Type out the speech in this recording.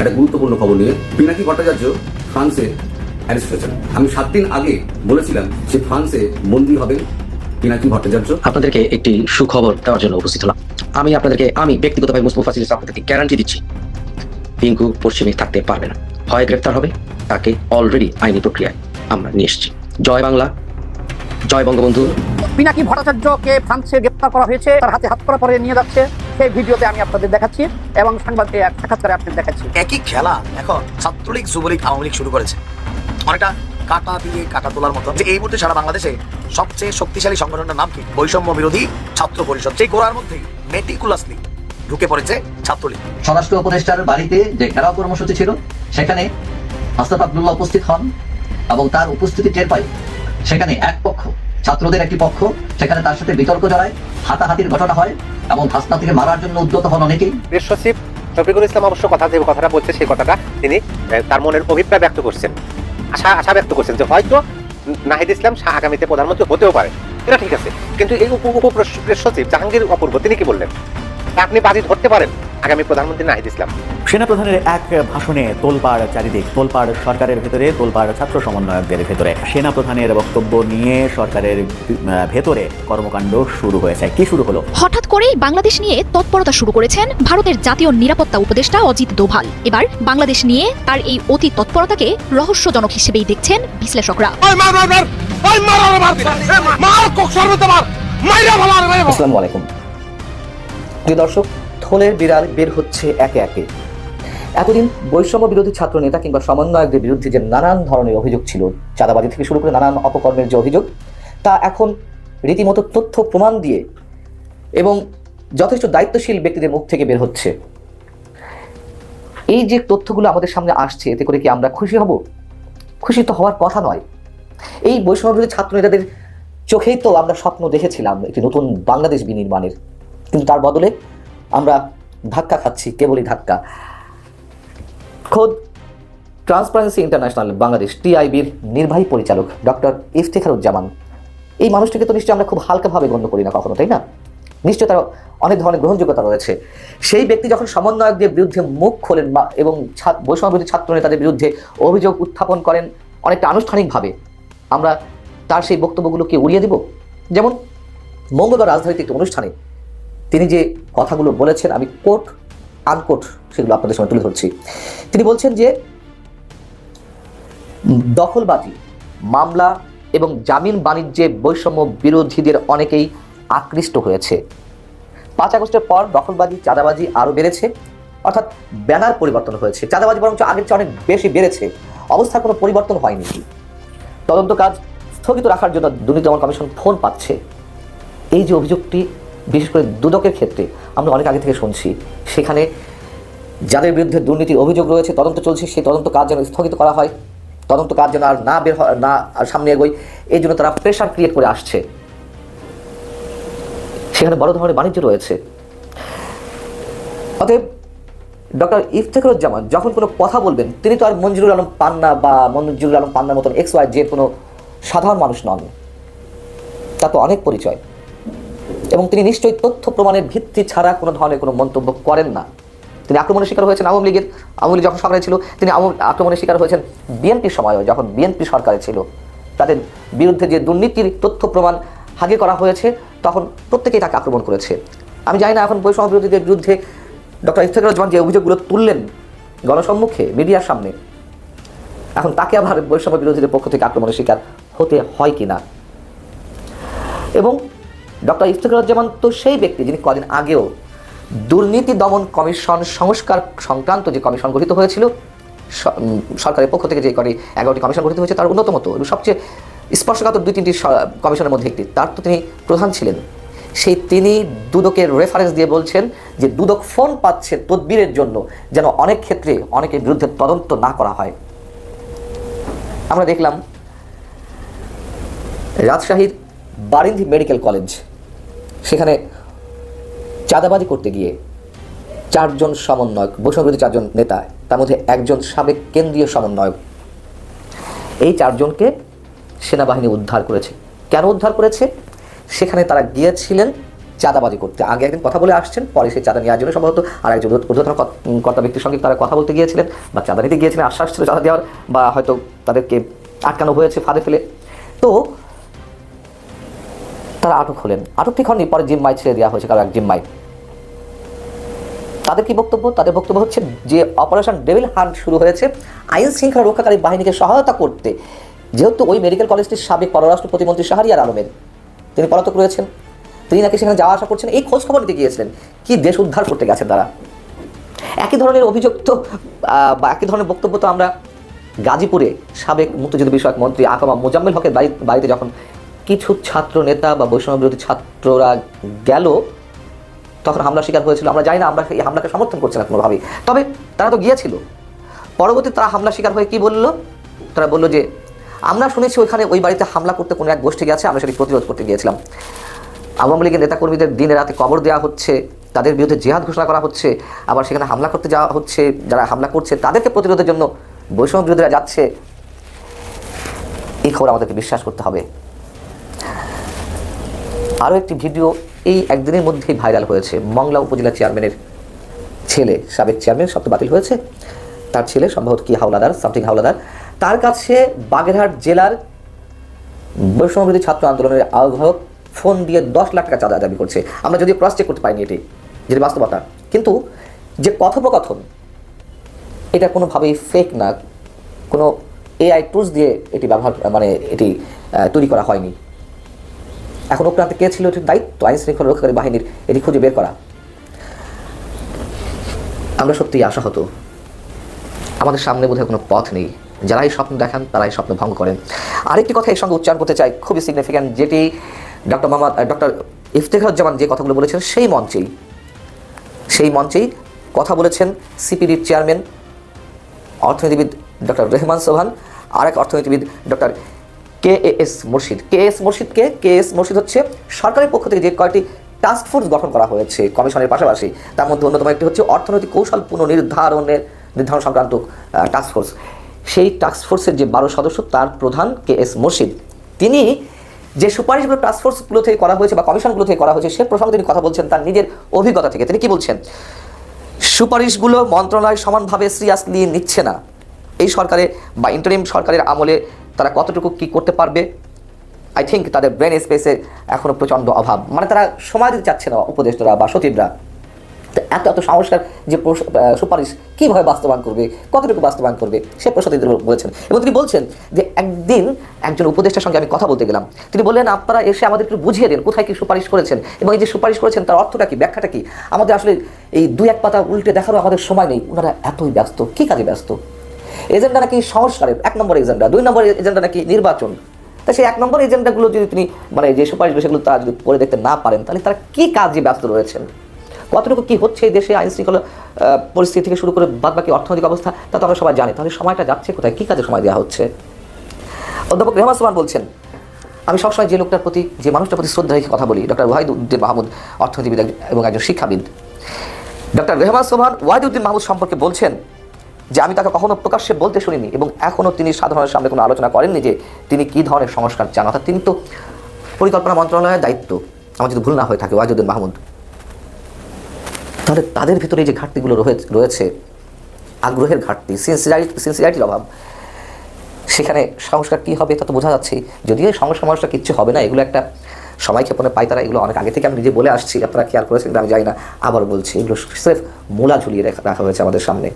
একটা গুরুত্বপূর্ণ খবর নিয়ে পিনাকি ভট্টাচার্য ফ্রান্সে অ্যারেস্ট হয়েছেন। আমি সাত দিন আগে বলেছিলাম যে ফ্রান্সে বন্দী হবেন পিনাকি ভট্টাচার্য। আপনাদেরকে একটি সুখবর দেওয়ার জন্য উপস্থিত হলাম। আমি আপনাদেরকে আমি ব্যক্তিগতভাবে মুস্তফা সিরিজ আপনাদেরকে গ্যারান্টি দিচ্ছি। পিঙ্কু পশ্চিমে থাকতে পারবে না। হয় গ্রেফতার হবে তাকে অলরেডি আইনি প্রক্রিয়ায় আমরা নিয়ে এসেছি। জয় বাংলা জয় বঙ্গবন্ধু। পিনাকি ভট্টাচার্যকে ফ্রান্সে গ্রেপ্তার করা হয়েছে তার হাতে হাত করা পরে নিয়ে যাচ্ছে। সেই ভিডিওতে আমি আপনাদের দেখাচ্ছি এবং সাংবাদিক এক সাক্ষাৎকারে আপনাদের দেখাচ্ছি। একই খেলা এখন ছাত্রলীগ যুবলীগ আওয়ামী লীগ শুরু করেছে। অনেকটা কাটা দিয়ে কাটা তোলার মতো। যে এই মুহূর্তে সারা বাংলাদেশে সবচেয়ে শক্তিশালী সংগঠনের নাম কি? বৈষম্য বিরোধী ছাত্র পরিষদ। সেই গোড়ার মধ্যেই মেটিকুলাসলি ঢুকে পড়েছে ছাত্রলীগ। স্বরাষ্ট্র উপদেষ্টার বাড়িতে যে ঘেরাও কর্মসূচি ছিল সেখানে আস্তাফ আবদুল্লাহ উপস্থিত হন এবং তার উপস্থিতি টের পাই। সেখানে এক পক্ষ ছাত্রদের একটি পক্ষ সেখানে তার সাথে বিতর্ক জড়ায় হাতাহাতির ঘটনা হয় এবং হাসনা থেকে মারার জন্য উদ্যত হন অনেকেই বিশ্বসচিব সচিব শফিকুল ইসলাম অবশ্য কথা যে কথাটা বলছে সেই কথাটা তিনি তার মনের অভিপ্রায় ব্যক্ত করছেন আশা আশা ব্যক্ত করছেন যে হয়তো নাহিদ ইসলাম শাহ আগামীতে প্রধানমন্ত্রী হতেও পারে এটা ঠিক আছে কিন্তু এই উপ উপ সচিব জাহাঙ্গীর অপূর্ব তিনি কি বললেন আপনি বাজি ধরতে পারেন আগামী প্রধানমন্ত্রী নাহিদ ইসলাম সেনাপ্রধানের এক ভাষণে তোলপাড় চারিদিক তোলপাড় সরকারের ভেতরে তোলপাড় ছাত্র সমন্বয়কদের ভেতরে সেনাপ্রধানের বক্তব্য নিয়ে সরকারের ভেতরে কর্মকাণ্ড শুরু হয়েছে কি শুরু হলো হঠাৎ করেই বাংলাদেশ নিয়ে তৎপরতা শুরু করেছেন ভারতের জাতীয় নিরাপত্তা উপদেষ্টা অজিত দোভাল এবার বাংলাদেশ নিয়ে তার এই অতি তৎপরতাকে রহস্যজনক হিসেবেই দেখছেন বিশ্লেষকরা আসসালামু আলাইকুম প্রিয় দর্শক, থলের বিড়াল বের হচ্ছে একে একে। এতদিন বৈষম্য বিরোধী ছাত্র নেতা কিংবা সমন্বয়কদের বিরুদ্ধে যে নানান ধরনের অভিযোগ ছিল, চাঁদাবাজি থেকে শুরু করে নানান অপকর্মের যে অভিযোগ, তা এখন রীতিমতো তথ্য প্রমাণ দিয়ে এবং যথেষ্ট দায়িত্বশীল ব্যক্তিদের মুখ থেকে বের হচ্ছে। এই যে তথ্যগুলো আমাদের সামনে আসছে, এতে করে কি আমরা খুশি হব? খুশি তো হওয়ার কথা নয়। এই বৈষম্য বিরোধী ছাত্র নেতাদের চোখেই তো আমরা স্বপ্ন দেখেছিলাম, একটি নতুন বাংলাদেশ বিনির্মাণের। কিন্তু তার বদলে আমরা ধাক্কা খাচ্ছি, কেবলই ধাক্কা। খোদ ট্রান্সপারেন্সি ইন্টারন্যাশনাল বাংলাদেশ টিআইবির নির্বাহী পরিচালক ডক্টর ইফতেখারুজ্জামান এই মানুষটিকে তো নিশ্চয়ই আমরা খুব হালকাভাবে গণ্য করি না কখনো, তাই না? নিশ্চয় তার অনেক ধরনের গ্রহণযোগ্যতা রয়েছে। সেই ব্যক্তি যখন সমন্বয়কদের বিরুদ্ধে মুখ খোলেন এবং ছা- বৈষম্য বিরোধী ছাত্র নেতাদের বিরুদ্ধে অভিযোগ উত্থাপন করেন অনেকটা আনুষ্ঠানিকভাবে, আমরা তার সেই বক্তব্যগুলোকে উড়িয়ে দিব? যেমন মঙ্গলবার রাজধানীতে একটি অনুষ্ঠানে তিনি যে কথাগুলো বলেছেন, আমি কোট আনকোট সেগুলো আপনাদের সামনে তুলে ধরছি। তিনি বলছেন যে, দখলবাজি, মামলা এবং জামিন বাণিজ্যে বৈষম্য বিরোধীদের অনেকেই আকৃষ্ট হয়েছে। পাঁচ আগস্টের পর দখলবাজি, চাঁদাবাজি আরও বেড়েছে, অর্থাৎ ব্যানার পরিবর্তন হয়েছে। চাঁদাবাজি বরঞ্চ আগের চেয়ে অনেক বেশি বেড়েছে। অবস্থার কোনো পরিবর্তন হয়নি। তদন্ত কাজ স্থগিত রাখার জন্য দুর্নীতি দমন কমিশন ফোন পাচ্ছে। এই যে অভিযোগটি বিশেষ করে দুদকের ক্ষেত্রে আমরা অনেক আগে থেকে শুনছি, সেখানে যাদের বিরুদ্ধে দুর্নীতির অভিযোগ রয়েছে, তদন্ত চলছে, সেই তদন্ত কাজ যেন স্থগিত করা হয়, তদন্ত কাজ যেন আর না বের না আর সামনে এগোয়, এই জন্য তারা প্রেশার ক্রিয়েট করে আসছে। সেখানে বড় ধরনের বাণিজ্য রয়েছে। অতএব ডক্টর ইফতেখারুজ্জামান যখন কোনো কথা বলবেন, তিনি তো আর মঞ্জুরুল আলম পান্না বা মঞ্জুরুল আলম পান্নার মতন এক্স ওয়াই জেড কোনো সাধারণ মানুষ নন। তা তো অনেক পরিচয়। এবং তিনি নিশ্চয়ই তথ্য প্রমাণের ভিত্তি ছাড়া কোনো ধরনের কোনো মন্তব্য করেন না। তিনি আক্রমণের শিকার হয়েছেন আওয়ামী লীগের, আওয়ামী লীগ যখন সরকারে ছিল, তিনি আক্রমণের শিকার হয়েছেন বিএনপির সময়ও, যখন বিএনপি সরকারে ছিল। তাদের বিরুদ্ধে যে দুর্নীতির তথ্য প্রমাণ হাগে করা হয়েছে, তখন প্রত্যেকেই তাকে আক্রমণ করেছে। আমি জানি না এখন বৈষম্য বিরোধীদের বিরুদ্ধে ডক্টর ইফতেখারুজ্জামান যে অভিযোগগুলো তুললেন গণসম্মুখে, মিডিয়ার সামনে, এখন তাকে আবার বৈষম্য বিরোধীদের পক্ষ থেকে আক্রমণের শিকার হতে হয় কি না এবং ডক্টর ইফতেখারুজ্জামান তো সেই ব্যক্তি যিনি কদিন আগেও দুর্নীতি দমন কমিশন সংস্কার সংক্রান্ত যে কমিশন গঠিত হয়েছিল সরকারের পক্ষ থেকে যে কটি, এগারোটি কমিশন গঠিত হয়েছে, তার অন্যতম এবং সবচেয়ে স্পর্শকাতর দুই তিনটি কমিশনের মধ্যে একটি, তার তো তিনি প্রধান ছিলেন। সেই তিনি দুদকের রেফারেন্স দিয়ে বলছেন যে দুদক ফোন পাচ্ছে তদবিরের জন্য যেন অনেক ক্ষেত্রে অনেকের বিরুদ্ধে তদন্ত না করা হয়। আমরা দেখলাম রাজশাহীর বারিন্ধি মেডিকেল কলেজ। সেখানে চাঁদাবাজি করতে গিয়ে চারজন সমন্বয়ক বৈষ্ণববিরোধী চারজন নেতা, তার মধ্যে একজন সাবেক কেন্দ্রীয় সমন্বয়ক, এই চারজনকে সেনাবাহিনী উদ্ধার করেছে। কেন উদ্ধার করেছে? সেখানে তারা গিয়েছিলেন চাঁদাবাজি করতে। আগে একদিন কথা বলে আসছেন, পরে সেই চাঁদা নেওয়ার জন্য সম্ভবত আর একজন ঊর্ধ্বতন কর্তা ব্যক্তির সঙ্গে তারা কথা বলতে গিয়েছিলেন বা চাঁদা নিতে গিয়েছিলেন, আশ্বাস ছিল চাঁদা দেওয়ার বা হয়তো তাদেরকে আটকানো হয়েছে ফাঁদে ফেলে। তো তারা আটক হলেন। আটক ঠিক হননি পরে জিম্মায় ছেড়ে দেওয়া হয়েছে কারও এক জিম্মায়। তাদের কি বক্তব্য? তাদের বক্তব্য হচ্ছে যে অপারেশন ডেভিল হান্ট শুরু হয়েছে আইন শৃঙ্খলা রক্ষাকারী বাহিনীকে সহায়তা করতে। যেহেতু ওই মেডিকেল কলেজটির সাবেক পররাষ্ট্র প্রতিমন্ত্রী শাহরিয়ার আলমের তিনি পলাতক রয়েছেন, তিনি নাকি সেখানে যাওয়া আসা করছেন, এই খোঁজ খবর নিতে গিয়েছিলেন। কি দেশ উদ্ধার করতে গেছেন তারা? একই ধরনের অভিযোগ তো বা একই ধরনের বক্তব্য তো আমরা গাজীপুরে সাবেক মুক্তিযুদ্ধ বিষয়ক মন্ত্রী আকামা মোজাম্মেল হকের বাড়ি বাড়িতে যখন কিছু ছাত্র নেতা বা বৈষম্য বিরোধী ছাত্ররা গেল, তখন হামলা শিকার হয়েছিল। আমরা জানি না, আমরা এই হামলাকে সমর্থন করছি না কোনোভাবেই। তবে তারা তো গিয়েছিল। পরবর্তী তারা হামলা শিকার হয়ে কি বলল? তারা বলল যে, আমরা শুনেছি ওইখানে ওই বাড়িতে হামলা করতে কোনো এক গোষ্ঠী গেছে, আমরা সেটি প্রতিরোধ করতে গিয়েছিলাম। আওয়ামী লীগের নেতাকর্মীদের দিনে রাতে কবর দেওয়া হচ্ছে, তাদের বিরুদ্ধে জেহাদ ঘোষণা করা হচ্ছে, আবার সেখানে হামলা করতে যাওয়া হচ্ছে, যারা হামলা করছে, তাদেরকে প্রতিরোধের জন্য বৈষম্য বিরোধীরা যাচ্ছে। এই খবর আমাদেরকে বিশ্বাস করতে হবে। আরও একটি ভিডিও এই একদিনের মধ্যেই ভাইরাল হয়েছে। মংলা উপজেলা চেয়ারম্যানের ছেলে, সাবেক চেয়ারম্যান সব বাতিল হয়েছে। তার ছেলে সম্ভবত কি হাওলাদার সামথিং হাওলাদার। তার কাছে বাগেরহাট জেলার বৈষম্যবিরোধী ছাত্র আন্দোলনের আহ্বায়ক ফোন দিয়ে দশ লাখ টাকা চাঁদা দাবি করছে। আমরা যদিও ক্রস চেক করতে পারিনি এটি, যেটি বাস্তবতা। কিন্তু যে কথোপকথন, এটা কোনোভাবেই ফেক না। কোনো এআই টুলস দিয়ে এটি ব্যবহার মানে এটি তৈরি করা হয়নি। এখন ওপ্রান্তে কে ছিল এটির দায়িত্ব? আইন শৃঙ্খলা রক্ষাকারী বাহিনীর, এটি খুঁজে বের করা। আমরা সত্যিই আশাহত। আমাদের সামনে বোধহয় কোনো পথ নেই। যারাই স্বপ্ন দেখান, তারাই স্বপ্ন ভঙ্গ করেন। আরেকটি কথা এর সঙ্গে উচ্চারণ করতে চাই, খুবই সিগনিফিক্যান্ট যেটি ডক্টর মোহাম্মদ ডক্টর ইফতেখারুজ্জামান যে কথাগুলো বলেছেন, সেই মঞ্চেই সেই মঞ্চেই কথা বলেছেন সিপিডির চেয়ারম্যান, অর্থনীতিবিদ ডক্টর রেহমান সোহান আর এক অর্থনীতিবিদ ডক্টর কে এস মুর্শিদ কে এস মুর্শিদকে কে? এস মুর্শিদ হচ্ছে সরকারের পক্ষ থেকে যে কয়েকটি টাস্ক ফোর্স গঠন করা হয়েছে কমিশনের পাশাপাশি, তার মধ্যে অন্যতম একটি হচ্ছে অর্থনৈতিক কৌশল পুনর্নির্ধারণের নির্ধারণ সংক্রান্ত টাস্ক ফোর্স সেই টাস্ক ফোর্সের যে বারো সদস্য, তার প্রধান কে এস মুর্শিদ তিনি যে সুপারিশগুলো টাস্ক ফোর্সগুলো থেকে করা হয়েছে বা কমিশনগুলো থেকে করা হয়েছে, সে প্রসঙ্গে তিনি কথা বলছেন তার নিজের অভিজ্ঞতা থেকে। তিনি কি বলছেন? সুপারিশগুলো মন্ত্রণালয় সমানভাবে সিরিয়াসলি নিচ্ছে না। এই সরকারে বা ইন্টারিম সরকারের আমলে তারা কতটুকু কি করতে পারবে? আই থিঙ্ক তাদের ব্রেন স্পেসে এখনও প্রচণ্ড অভাব। মানে তারা সময় দিতে চাচ্ছে না উপদেষ্টারা বা সচিবরা। তো এত এত সংস্কার যে সুপারিশ কীভাবে বাস্তবায়ন করবে, কতটুকু বাস্তবায়ন করবে, সে প্রশ্ন তিনি বলেছেন। এবং তিনি বলছেন যে একদিন একজন উপদেষ্টার সঙ্গে আমি কথা বলতে গেলাম। তিনি বললেন, আপনারা এসে আমাদের একটু বুঝিয়ে দেন, কোথায় কি সুপারিশ করেছেন এবং এই যে সুপারিশ করেছেন, তার অর্থটা কি, ব্যাখ্যাটা কি? আমাদের আসলে এই দুই এক পাতা উল্টে দেখারও আমাদের সময় নেই। ওনারা এতই ব্যস্ত, কী কাজে ব্যস্ত? এজেন্ডা নাকি সংস্কারের, এক নম্বর এজেন্ডা। দুই নম্বর এজেন্ডা নাকি নির্বাচন। তা সেই এক নম্বর এজেন্ডাগুলো যদি তিনি মানে যে সুপারিশ সেগুলো তারা যদি পড়ে দেখতে না পারেন, তাহলে তারা কী কাজে ব্যস্ত রয়েছেন? কতটুকু কি হচ্ছে এই দেশে আইন শৃঙ্খলা পরিস্থিতি থেকে শুরু করে বাদবাকি অর্থনৈতিক অবস্থা, তা তো আমরা সবাই জানি। তাহলে সময়টা যাচ্ছে কোথায়? কী কাজে সময় দেওয়া হচ্ছে? অধ্যাপক রেহমান সোমান বলছেন, আমি সবসময় যে লোকটার প্রতি, যে মানুষটার প্রতি শ্রদ্ধা রেখে কথা বলি, ডক্টর ওয়াহিদুদ্দিন মাহমুদ, অর্থনীতিবিদ এবং একজন শিক্ষাবিদ। ডক্টর রেহমান সোহান ওয়াহিদুদ্দিন মাহমুদ সম্পর্কে বলছেন যে আমি তাকে কখনো প্রকাশ্যে বলতে শুনিনি এবং এখনও তিনি সাধারণের সামনে কোনো আলোচনা করেননি যে তিনি কী ধরনের সংস্কার চান। অর্থাৎ তিনি তো পরিকল্পনা মন্ত্রণালয়ের দায়িত্ব। আমার যদি ভুল না হয়ে থাকে ওয়াহিদুদ্দিন মাহমুদ। তাহলে তাদের ভিতরে যে ঘাটতিগুলো রয়ে- রয়েছে, আগ্রহের ঘাটতি সিনসিয়ারিটি সিনসিয়ারিটির অভাব, সেখানে সংস্কার কী হবে তা তো বোঝা যাচ্ছে। যদিও এই সংস্কার মানুষটা কিচ্ছু হবে না, এগুলো একটা সময় ক্ষেপণে পাই তারা, এগুলো অনেক আগে থেকে আমি নিজে বলে আসছি, আপনারা খেয়াল করেছেন আমি জানি না, আবার বলছি। এগুলো স্রেফ মূলা ঝুলিয়ে রাখা হয়েছে আমাদের সামনে।